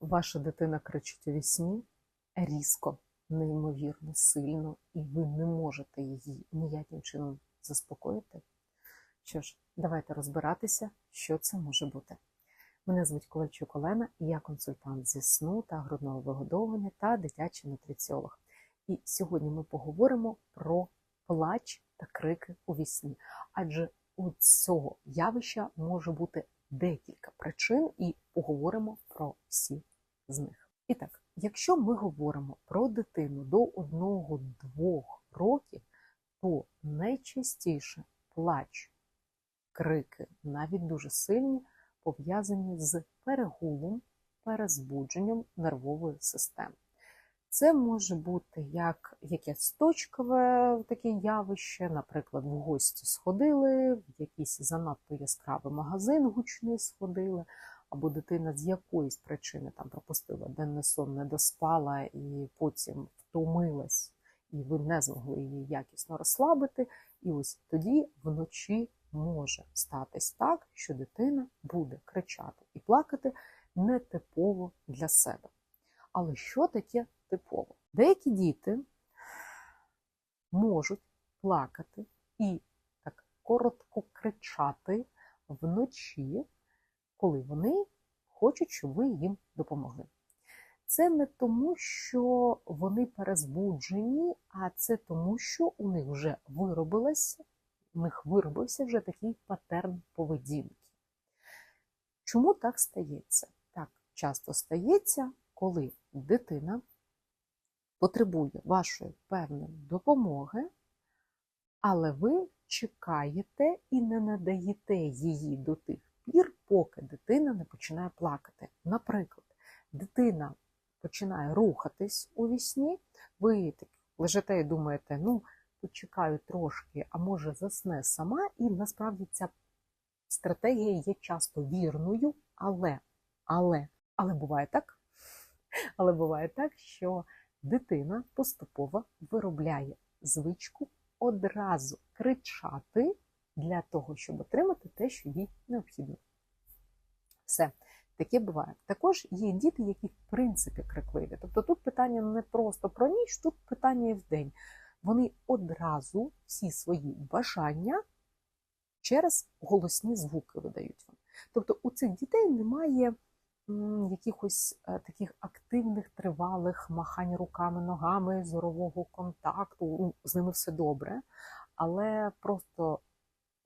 Ваша дитина кричить у вісні різко, неймовірно, сильно, і ви не можете її ніяким чином заспокоїти. Що ж, давайте розбиратися, що це може бути. Мене звуть Ковальчук Олена, і я консультант зі сну та грудного вигодовування та дитячий нутриціолог. І сьогодні ми поговоримо про плач та крики у вісні. Адже у цього явища може бути декілька причин, і поговоримо про всі з них. І так, якщо ми говоримо про дитину до 1-2 років, то найчастіше плач, крики, навіть дуже сильні, пов'язані з перегулом, перезбудженням нервової системи. Це може бути як якесь точкове таке явище, наприклад, в гості сходили, в якийсь занадто яскравий магазин гучний сходили, або дитина з якоїсь причини там пропустила денний сон, не доспала і потім втомилась, і ви не змогли її якісно розслабити. І ось тоді вночі може статись так, що дитина буде кричати і плакати нетипово для себе. Але що таке типово? Деякі діти можуть плакати і так коротко кричати вночі, коли вони хочуть, щоб ви їм допомогли. Це не тому, що вони перезбуджені, а це тому, що у них вже виробилося, у них виробився вже такий патерн поведінки. Чому так стається? Так часто стається, коли дитина потребує вашої певної допомоги, але ви чекаєте і не надаєте її до тих пір, поки дитина не починає плакати. Наприклад, дитина починає рухатись у вісні, ви так лежите і думаєте, ну, почекаю трошки, а може засне сама, і насправді ця стратегія є часто вірною, але, але, але буває так, але буває так, що дитина поступово виробляє звичку одразу кричати для того, щоб отримати те, що їй необхідно. Все. Таке буває. Також є діти, які в принципі крикливі. Тобто тут питання не просто про ніч, тут питання і в день. Вони одразу всі свої бажання через голосні звуки видають вам. Тобто у цих дітей немає якихось таких активних, тривалих махань руками, ногами, зорового контакту. З ними все добре, але просто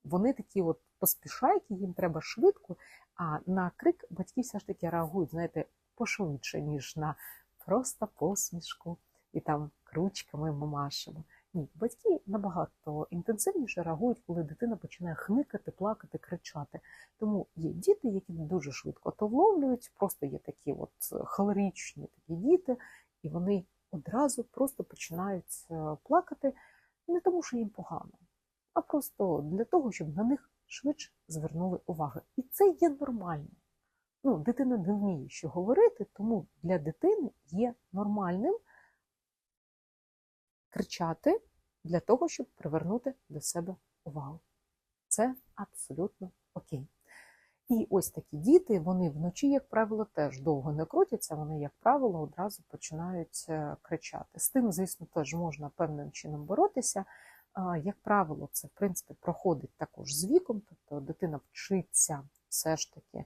вони такі от поспішають, їм треба швидко, а на крик батьки все ж таки реагують, знаєте, пошвидше, ніж на просто посмішку і там кручками мамашимо. Ні, батьки набагато інтенсивніше реагують, коли дитина починає хникати, плакати, кричати. Тому є діти, які дуже швидко то вловлюють, просто є такі от холеричні такі діти, і вони одразу просто починають плакати не тому, що їм погано, а просто для того, щоб на них швидше звернули увагу. І це є нормально. Ну, Дитина не вміє що говорити, тому для дитини є нормальним кричати для того, щоб привернути до себе увагу. Це абсолютно окей. І ось такі діти, вони вночі, як правило, теж довго не крутяться, вони, як правило, одразу починають кричати. З тим, звісно, теж можна певним чином боротися. Як правило, це в принципі проходить також з віком, тобто дитина вчиться все ж таки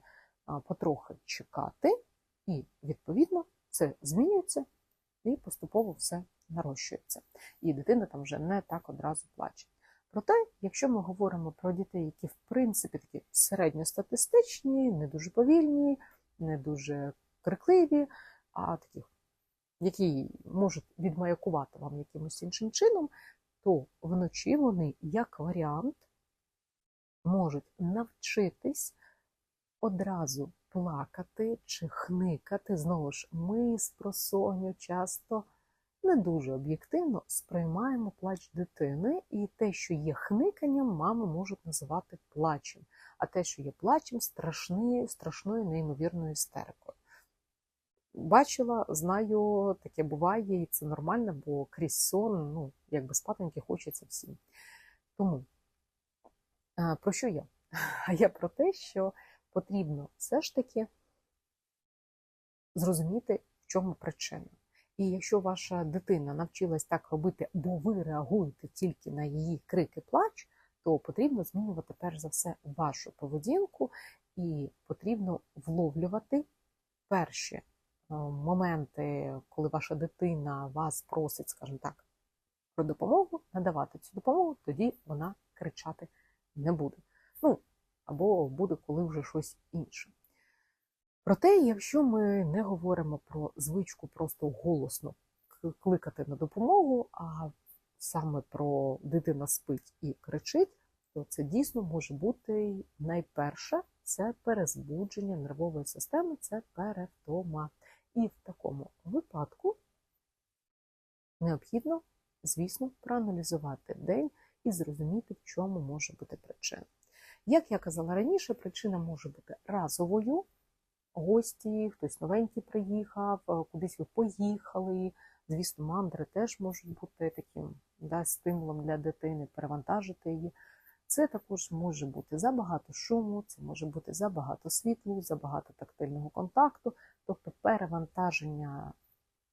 потрохи чекати, і, відповідно, це змінюється і поступово все нарощується. І дитина там вже не так одразу плаче. Проте, якщо ми говоримо про дітей, які в принципі такі середньостатистичні, не дуже повільні, не дуже крикливі, а таких, які можуть відмаякувати вам якимось іншим чином, то вночі вони, як варіант, можуть навчитись одразу плакати чи хникати. Знову ж, ми з просоню часто не дуже об'єктивно сприймаємо плач дитини, і те, що є хниканням, мами можуть називати плачем, а те, що є плачем, страшною, страшною неймовірною істерикою. Бачила, знаю, таке буває, і це нормально, бо крізь сон, ну, якби спатеньки хочеться всім. Тому, про що я? А я про те, що потрібно все ж таки зрозуміти, в чому причина. І якщо ваша дитина навчилась так робити, бо ви реагуєте тільки на її крики плач, то потрібно змінювати перш за все вашу поведінку, і потрібно вловлювати перші е, моменти, коли ваша дитина вас просить, скажімо так, про допомогу, надавати цю допомогу, тоді вона кричати не буде. Ну, або буде, коли вже щось інше. Проте, якщо ми не говоримо про звичку просто голосно кликати на допомогу, а саме про дитина спить і кричить, то це дійсно може бути найперше це перезбудження нервової системи, це перевтома. І в такому випадку необхідно, звісно, проаналізувати день і зрозуміти, в чому може бути причина. Як я казала раніше, причина може бути разовою. Гості, хтось новенький приїхав, е, кудись ви поїхали. Звісно, мандри теж можуть бути таким да, стимулом для дитини, перевантажити її. Це також може бути забагато шуму, це може бути забагато світлу, забагато тактильного контакту, тобто перевантаження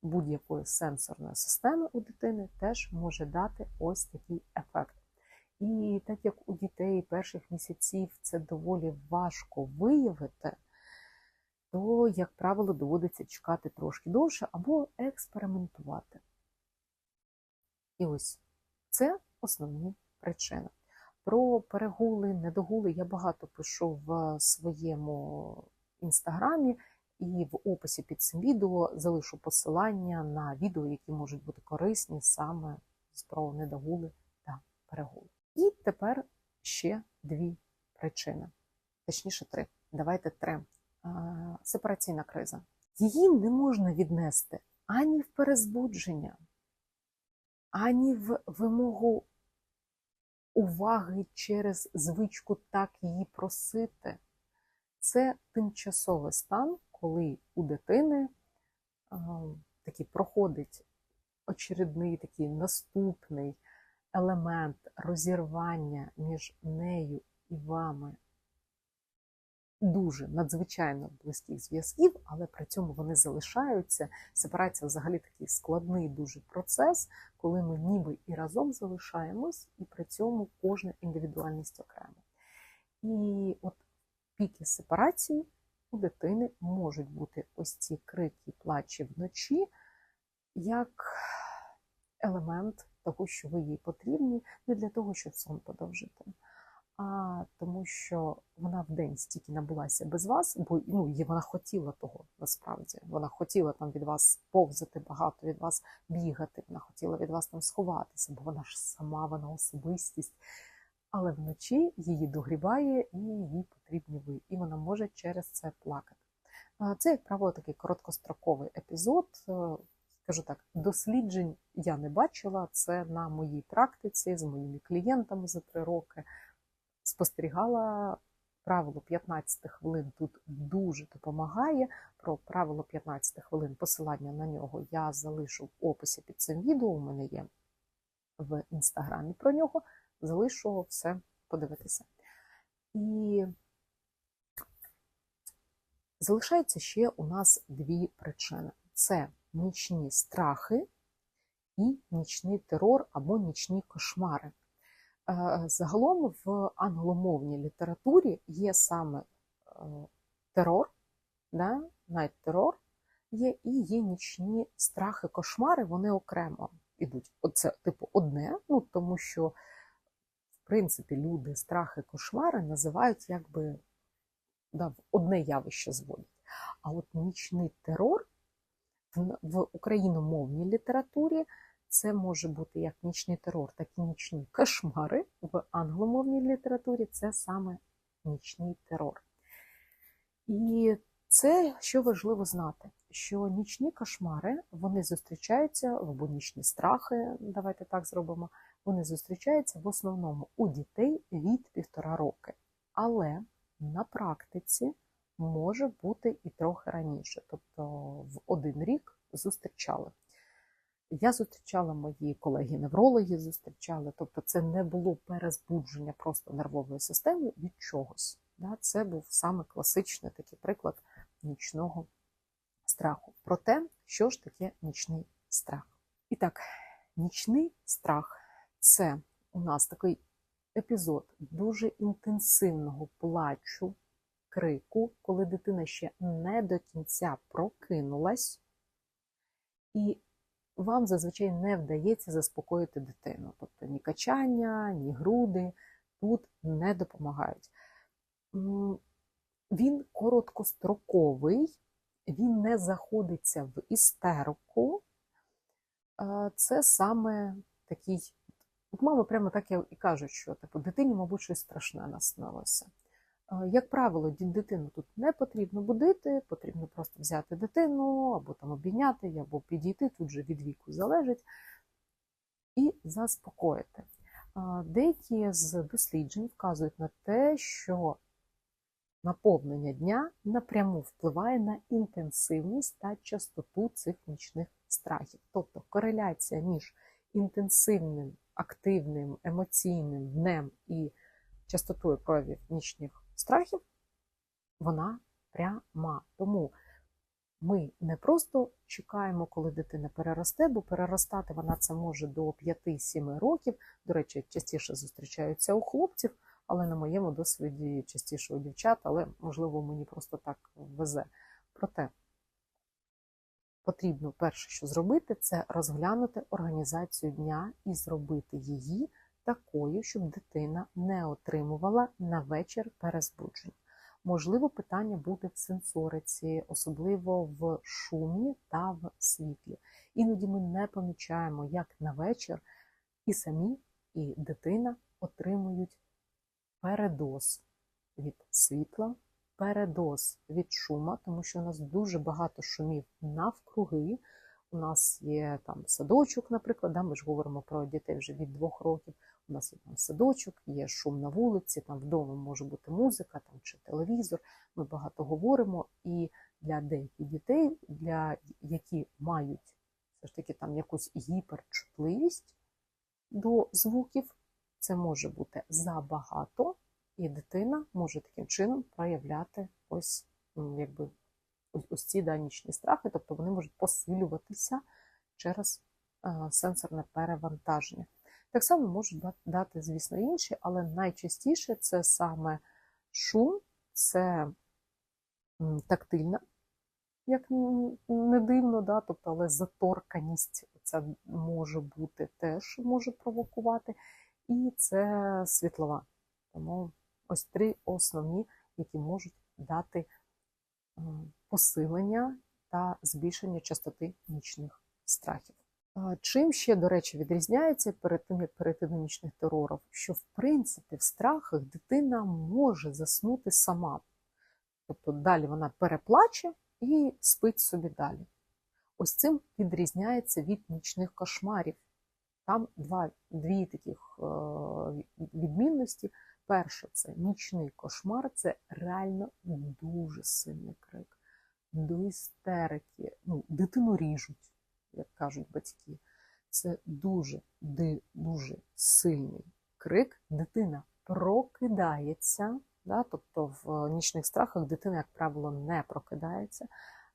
будь-якої сенсорної системи у дитини теж може дати ось такий ефект. І так як у дітей перших місяців це доволі важко виявити, то, як правило, доводиться чекати трошки довше або експериментувати. І ось це основні причини. Про перегули, недогули я багато пишу в своєму інстаграмі, і в описі під цим відео залишу посилання на відео, які можуть бути корисні саме з про недогули та перегули. І тепер ще дві причини, точніше, три. Давайте три. Сепараційна криза. Її не можна віднести ані в перезбудження, ані в вимогу уваги через звичку так її просити. Це тимчасовий стан, коли у дитини такий проходить очередний такий наступний елемент розірвання між нею і вами дуже надзвичайно близьких зв'язків, але при цьому вони залишаються. Сепарація взагалі такий складний дуже процес, коли ми ніби і разом залишаємось, і при цьому кожна індивідуальність окремо. І от піки сепарації у дитини можуть бути ось ці крики, плачі вночі, як елемент того, що ви їй потрібні, не для того, щоб сон подовжити а тому, що вона в стільки набулася без вас, бо ну, вона хотіла того насправді. Вона хотіла там від вас повзати багато, від вас бігати, вона хотіла від вас там сховатися, бо вона ж сама, вона особистість. Але вночі її догріває і їй потрібні ви. І вона може через це плакати. Це, як правило, такий короткостроковий епізод. Е, скажу так, досліджень я не бачила. Це на моїй практиці з моїми клієнтами за три роки спостерігала правило 15 хвилин тут дуже допомагає. Про правило 15 хвилин посилання на нього я залишу в описі під цим відео. У мене є в інстаграмі про нього. Залишу все подивитися. І залишається ще у нас дві причини: це нічні страхи і нічний терор або нічні кошмари. Е, загалом в англомовній літературі є саме е, терор, да, найт-терор є і є нічні страхи, кошмари, вони окремо йдуть. Оце, типу, одне, ну тому що, в принципі, люди страхи, кошмари називають якби да, одне явище зводять. А от нічний терор в україномовній літературі. Це може бути як нічний терор, так і нічні кошмари в англомовній літературі це саме нічний терор. І це що важливо знати, що нічні кошмари вони зустрічаються або нічні страхи, давайте так зробимо. Вони зустрічаються в основному у дітей від півтора роки. Але на практиці може бути і трохи раніше, тобто в один рік зустрічали. Я зустрічала мої колеги-неврологи, зустрічали, тобто це не було перезбудження просто нервової системи від чогось. Це був саме класичний такий приклад нічного страху, про те, що ж таке нічний страх. І так, нічний страх це у нас такий епізод дуже інтенсивного плачу, крику, коли дитина ще не до кінця прокинулась, і вам зазвичай не вдається заспокоїти дитину. Тобто ні качання, ні груди тут не допомагають. Він короткостроковий, він не заходиться в істерику. Це саме такий. От мами прямо так і кажуть, що типу, дитині, мабуть, щось страшне наснилося. Е, Як правило, дитину тут не потрібно будити, потрібно просто взяти дитину, або там обійняти, або підійти, тут же від віку залежить, і заспокоїти. Е, Деякі з досліджень вказують на те, що наповнення дня напряму впливає на інтенсивність та частоту цих нічних страхів. Тобто кореляція між інтенсивним, активним, емоційним днем і частотою проявів нічних страхів, вона пряма. Тому ми не просто чекаємо, коли дитина переросте, бо переростати вона це може до 5-7 років. До речі, частіше зустрічаються у хлопців, але на моєму досвіді частіше у дівчат, але можливо мені просто так везе. Проте потрібно перше, що зробити, це розглянути організацію дня і зробити її такою, щоб дитина не отримувала на вечір перезбуджень. Можливо, питання буде в сенсориці, особливо в шумі та в світлі. Іноді ми не помічаємо, як на вечір і самі, і дитина отримують передоз від світла, передоз від шума, тому що у нас дуже багато шумів навкруги. У нас є там садочок, наприклад, да, ми ж говоримо про дітей вже від двох років. У нас є там садочок, є шум на вулиці, там вдома може бути музика там, чи телевізор. Ми багато говоримо. І для деяких дітей, для які мають все ж таки там якусь гіперчутливість до звуків, це може бути забагато, і дитина може таким чином проявляти ось якби ось, ці да, нічні страхи, тобто вони можуть посилюватися через е, сенсорне перевантаження. Так само можуть дати, звісно, інші, але найчастіше це саме шум, це тактильна, як не дивно, да? тобто, але заторканість це може бути теж може провокувати, і це світлова. Тому ось три основні, які можуть дати посилення та збільшення частоти нічних страхів. Чим ще, до речі, відрізняється перед тим, як перейти до нічних терорів, що в принципі в страхах дитина може заснути сама. Тобто далі вона переплаче і спить собі далі. Ось цим відрізняється від нічних кошмарів. Там два, дві таких е, відмінності. Перше, це нічний кошмар, це реально дуже сильний крик. До істерики. Ну, дитину ріжуть, як кажуть батьки. Це дуже, дуже сильний крик. Дитина прокидається. Да? Тобто в нічних страхах дитина, як правило, не прокидається.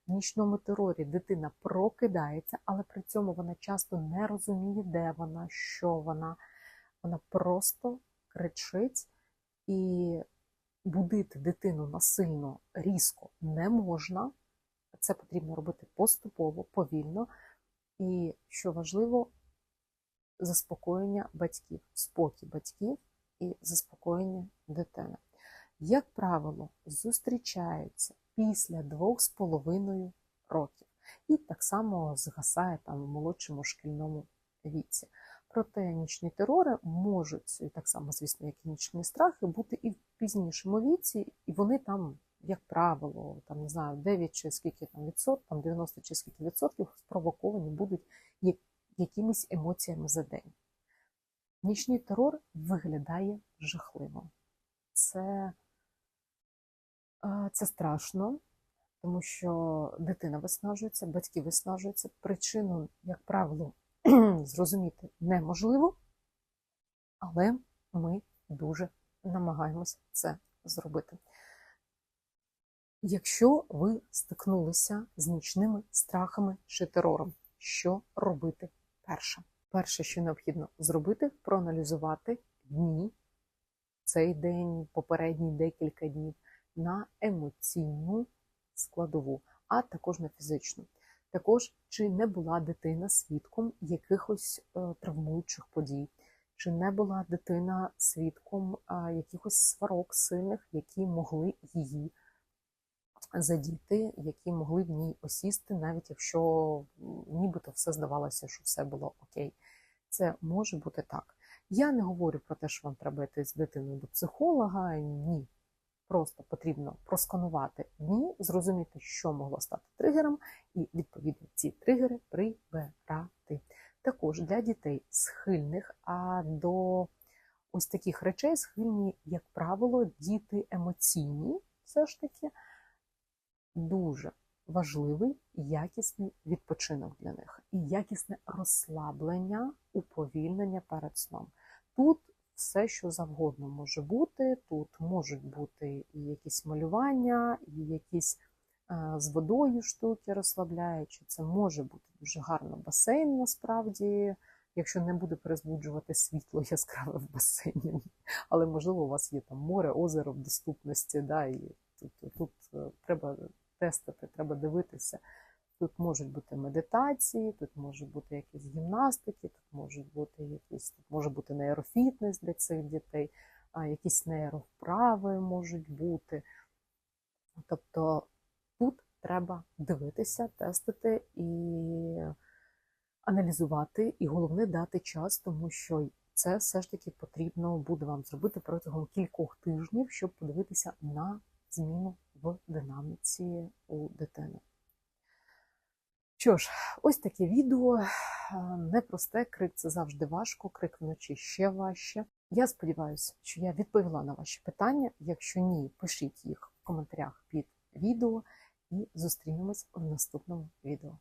В нічному терорі дитина прокидається, але при цьому вона часто не розуміє, де вона, що вона. Вона просто кричить і будити дитину насильно різко не можна. Це потрібно робити поступово, повільно. І що важливо, заспокоєння батьків, спокій батьків і заспокоєння дитини. Як правило, зустрічаються після двох з половиною років. І так само згасає там в молодшому шкільному віці. Проте нічні терори можуть, і так само, звісно, як і нічні страхи, бути і в пізнішому віці, і вони там, як правило, там не знаю, 9 чи скільки там відсотків, там 90 чи скільки відсотків спровоковані будуть як- якимись емоціями за день. Нічний терор виглядає жахливо. Це, е, це страшно, тому що дитина виснажується, батьки виснажуються. Причину, як правило, зрозуміти неможливо, але ми дуже намагаємося це зробити. Якщо ви стикнулися з нічними страхами чи терором, що робити перше? Перше, що необхідно зробити, проаналізувати дні, цей день, попередні декілька днів на емоційну складову, а також на фізичну. Також чи не була дитина свідком якихось е, травмуючих подій, чи не була дитина свідком е, якихось сварок сильних, які могли її задіти, які могли в ній осісти, навіть якщо нібито все здавалося, що все було окей. Це може бути так. Я не говорю про те, що вам треба йти з дитиною до психолога. Ні. Просто потрібно просканувати дні, зрозуміти, що могло стати тригером, і відповідно ці тригери прибирати. Також для дітей схильних а до ось таких речей схильні, як правило, діти емоційні, все ж таки, дуже важливий якісний відпочинок для них і якісне розслаблення, уповільнення перед сном. Тут все, що завгодно може бути. Тут можуть бути і якісь малювання, і якісь е, з водою штуки розслабляючі. Це може бути дуже гарно басейн насправді, якщо не буде перезбуджувати світло яскраве в басейні. Але можливо у вас є там море, озеро в доступності. Да, і тут, тут е, треба тестити, треба дивитися. Тут можуть бути медитації, тут можуть бути якісь гімнастики, тут можуть бути якісь, тут може бути нейрофітнес для цих дітей, а якісь нейровправи можуть бути. Тобто тут треба дивитися, тестити і аналізувати, і головне дати час, тому що це все ж таки потрібно буде вам зробити протягом кількох тижнів, щоб подивитися на зміну в динаміці у дитини. Що ж, ось таке відео. Непросте, крик це завжди важко, крик вночі ще важче. Я сподіваюся, що я відповіла на ваші питання. Якщо ні, пишіть їх в коментарях під відео і зустрінемось в наступному відео.